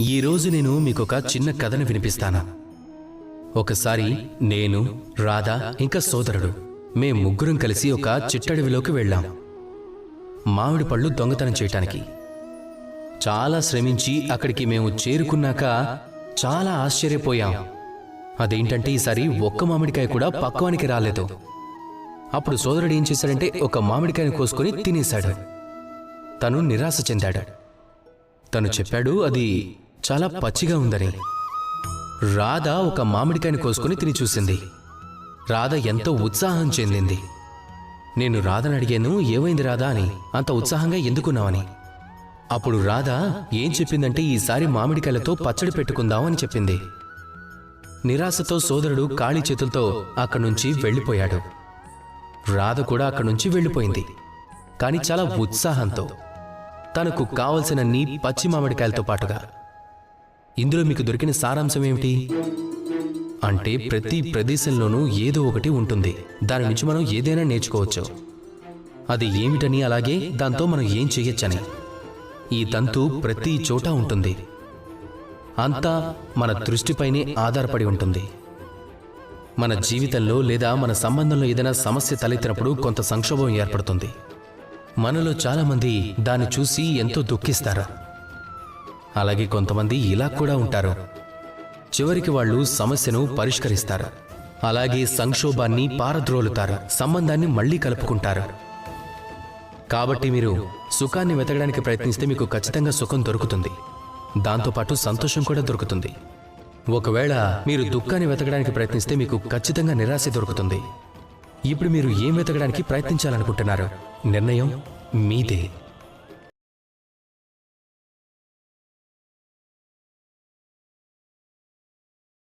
ఈరోజు నేను మీకు ఒక చిన్న కథను వినిపిస్తాను. ఒకసారి నేను రాధా ఇంకా సోదరుడు మేం ముగ్గురం కలిసి ఒక చిట్టడవిలోకి వెళ్ళాం. మామిడి పళ్ళు దొంగతనం చేయటానికి. చాలా శ్రమించి అక్కడికి మేము చేరుకున్నాక చాలా ఆశ్చర్యపోయాం. అదేంటంటే ఈసారి ఒక్క మామిడికాయ కూడా పక్వానికి రాలేదు. అప్పుడు సోదరుడు ఏం చేశాడంటే ఒక మామిడికాయను కోసుకొని తినేశాడు. తను నిరాశ చెందాడు. తను చెప్పాడు అది చాలా పచ్చిగా ఉందని. రాధ ఒక మామిడికాయని కోసుకుని తిని చూసింది. రాధ ఎంతో ఉత్సాహం చెందింది. నేను రాధను అడిగాను ఏమైంది రాధా అని. అంత ఉత్సాహంగా ఎందుకున్నావని అప్పుడు రాధ ఏం చెప్పిందంటే ఈసారి మామిడికాయలతో పచ్చడి పెట్టుకుందాం అని చెప్పింది. నిరాశతో సోదరుడు ఖాళీ చేతులతో అక్కడి నుంచి వెళ్ళిపోయాడు. రాధ కూడా అక్కడి నుంచి వెళ్ళిపోయింది. కానీ చాలా ఉత్సాహంతో. తనకు కావలసినన్ని పచ్చి మామిడికాయలతో పాటుగా. ఇందులో మీకు దొరికిన సారాంశం ఏమిటి? అంటే ప్రతి ప్రదేశంలోనూ ఏదో ఒకటి ఉంటుంది. దాని నుంచి మనం ఏదైనా నేర్చుకోవచ్చు. అది ఏమిటని అలాగే దాంతో మనం ఏం చేయొచ్చని. ఈ తంతు ప్రతి చోట ఉంటుంది. అంతా మన దృష్టిపైనే ఆధారపడి ఉంటుంది. మన జీవితంలో లేదా మన సంబంధంలో ఏదైనా సమస్య తలెత్తినప్పుడు కొంత సంక్షోభం ఏర్పడుతుంది. మనలో చాలామంది దాన్ని చూసి ఎంతో దుఃఖిస్తారు. అలాగే కొంతమంది ఇలా కూడా ఉంటారు. చివరికి వాళ్ళు సమస్యను పరిష్కరిస్తారు. అలాగే సంక్షోభాన్ని పారద్రోలుతారు. సంబంధాన్ని మళ్ళీ కలుపుకుంటారు. కాబట్టి మీరు సుఖాన్ని వెతకడానికి ప్రయత్నిస్తే మీకు ఖచ్చితంగా సుఖం దొరుకుతుంది. దాంతోపాటు సంతోషం కూడా దొరుకుతుంది. ఒకవేళ మీరు దుఃఖాన్ని వెతకడానికి ప్రయత్నిస్తే మీకు ఖచ్చితంగా నిరాశ దొరుకుతుంది. ఇప్పుడు మీరు ఏం వెతకడానికి ప్రయత్నించాలనుకుంటున్నారు? నిర్ణయం మీదే.